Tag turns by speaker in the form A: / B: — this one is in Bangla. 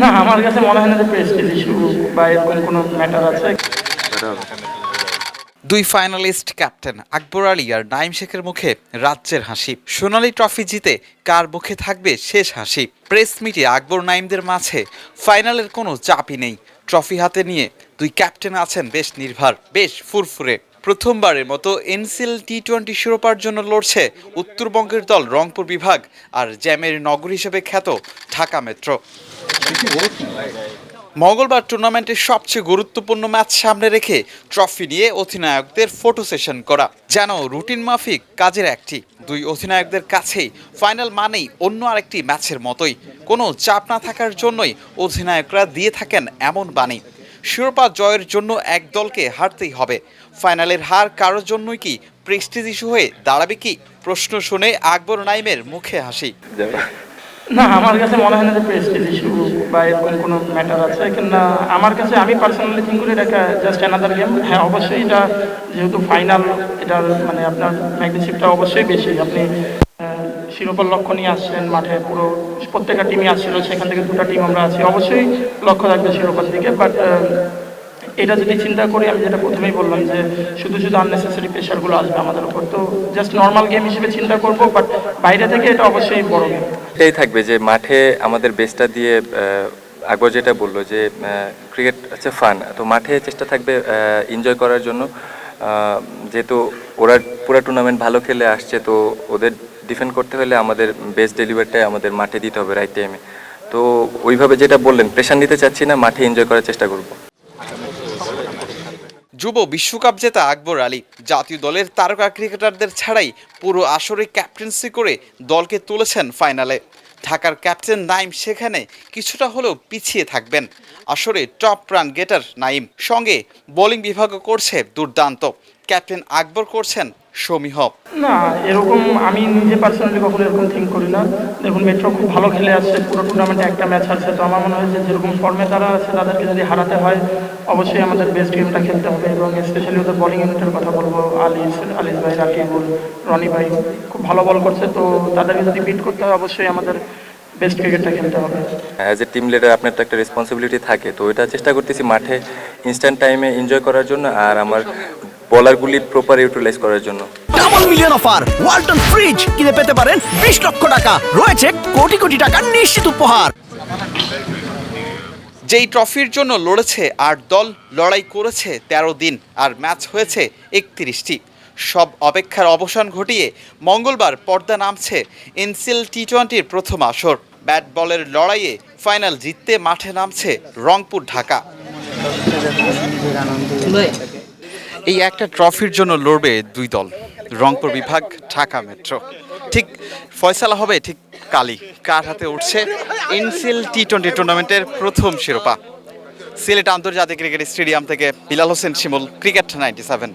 A: না আমার কাছে মনে হয় না যে প্রেস্টিজ ইস্যু বা এরকম কোনো ম্যাটার আছে।
B: দুই ফাইনালিস্ট ক্যাপ্টেন আকবর আলী আর নাইম শেখের মুখে রাজ্যের হাসি। সোনালী ট্রফি জিতে কার মুখে থাকবে শেষ হাসি? প্রেস মিটে আকবর নাইমদের মাঝে ফাইনালের কোনো চাপই নেই। ট্রফি হাতে নিয়ে দুই ক্যাপ্টেন আছেন বেশ নির্ভার বেশ ফুরফুরে। প্রথমবারের মতো এনসিএল টি টোয়েন্টি শিরোপার জন্য লড়ছে উত্তরবঙ্গের দল রংপুর বিভাগ আর জ্যামের নগর হিসেবে খ্যাত ঢাকা মেট্রো। মঙ্গলবার টুর্নামেন্টের সবচেয়ে গুরুত্বপূর্ণ ম্যাচ সামনে রেখে ট্রফি নিয়ে অধিনায়কদের ফটো সেশন করা। যেন রুটিন মাফিক কাজের একটি। দুই অধিনায়কদের কাছেই ফাইনাল মানেই অন্য আরেকটি ম্যাচের মতোই। কোনো চাপ না থাকার জন্যই অধিনায়করা দিয়ে থাকেন এমন বাণী। শিরোপা জয়ের জন্য এক দলকে হারতেই হবে। ফাইনালের হার কারোর জন্যই কি প্রেস্টিজ ইস্যু হয়ে দাঁড়াবে কি? প্রশ্ন শুনে আকবর নাইমের মুখে হাসি।
A: না, আমার কাছে মনে হয় না যে প্রেস্টিজ ইস্যু বা এরকম কোনো ম্যাটার আছে। কিংবা আমার কাছে, আমি পার্সোনালি থিঙ্ক করি এটা জাস্ট অ্যানাদার গেম হ্যাঁ অবশ্যই এটা যেহেতু ফাইনাল এটার মানে আপনার ম্যাগনিসিপটা অবশ্যই বেশি। আপনি শিরোপার লক্ষ্য নিয়ে আসছেন মাঠে পুরো প্রত্যেকটা টিমই আসছিল, সেখান থেকে দুটো টিম আমরা আছি। অবশ্যই লক্ষ্য থাকবে শিরোপার দিকে বাট এটা যদি চিন্তা করি, আমি যেটা প্রথমেই বললাম যে শুধু শুধু আননেসেসারি প্রেশারগুলো আসবে আমাদের উপর। তো জাস্ট নর্মাল গেম হিসেবে চিন্তা করব বাট বাইরে থেকে এটা অবশ্যই বড় গেম
C: এটাই থাকবে যে মাঠে আমাদের বেস্টটা দিয়ে আকবর যেটা বলল যে ক্রিকেট হচ্ছে ফান তো মাঠে চেষ্টা থাকবে এনজয় করার জন্য। যেহেতু ওরা পুরো টুর্নামেন্ট ভালো খেলে আসছে, তো ওদের ডিফেন্ড করতে হলে আমাদের বেস্ট ডেলিভারিটাই আমাদের মাঠে দিতে হবে রাইট টাইমে তো ওইভাবে যেটা বললেন প্রেশার নিতে চাচ্ছি না, মাঠে এনজয় করার চেষ্টা করব।
B: যুব বিশ্বকাপ জেতা আকবর আলী। জাতীয় দলের তারকা ক্রিকেটারদের ছাড়াই পুরো আসরে ক্যাপ্টেন্সি করে দলকে তুলেছেন ফাইনালে ঢাকার ক্যাপ্টেন নাইম সেখানে কিছুটা হলেও পিছিয়ে থাকবেন। আসরে টপ রান গেটার নাইম। সঙ্গে বোলিং বিভাগও করছে দুর্দান্ত। ক্যাপ্টেন আকবর করছেন সমীহ
A: না এরকম আমি নিজে পার্সোনালি কখনো এরকম থিঙ্ক করি না। দেখুন মেট্রো খুব ভালো খেলে আসছে পুরো টুর্নামেন্টে একটা ম্যাচ আছে তো আমার মনে হয় যে যেরকম ফর্মে তারা আছে তাদেরকে যদি হারাতে হয় অবশ্যই আমাদের বেস্ট গেমটা খেলতে হবে এবং স্পেশালি ওদের বোলিং ইউনিটের কথা বলব আলিস আলিস ভাই রাকিবুল রনি ভাই খুব ভালো বল করছে। তো তাদেরকে যদি বিট করতে হয় অবশ্যই আমাদের বেস্ট ক্রিকেটটা খেলতে হবে।
C: অ্যাজ এ টিম লিডার আপনার তো একটা রেসপন্সিবিলিটি থাকে। তো এটা চেষ্টা করতেছি মাঠে ইনস্ট্যান্ট টাইমে এনজয় করার জন্য। আর আমার বলারগুলি প্রপার ইউটিলাইজ করার জন্য।
D: Double million offer Walton fridge কিনে পেতে পারেন বিশ লক্ষ টাকা। রয়েছে কোটি কোটি টাকার নিশ্চিত উপহার।
B: যেই ট্রফির জন্য লড়েছে আর দল লড়াই করেছে ১৩ দিন আর ম্যাচ হয়েছে একত্রিশটি। সব অপেক্ষার অবসান ঘটিয়ে মঙ্গলবার পর্দা নামছে এনসিএল টি টোয়েন্টির প্রথম আসর। ব্যাট বলের লড়াইয়ে ফাইনাল জিততে মাঠে নামছে রংপুর ঢাকা। এই একটা ট্রফির জন্য লড়বে দুই দল, রংপুর বিভাগ, ঢাকা মেট্রো। ঠিক ফয়সালা হবে, ঠিক কালি কার হাতে উঠছে? এনসিএল টি টোয়েন্টি টুর্নামেন্টের প্রথম শিরোপা। সিলেট আন্তর্জাতিক ক্রিকেট স্টেডিয়াম থেকে Bilal Hossain Shimul, cricket ninety seven.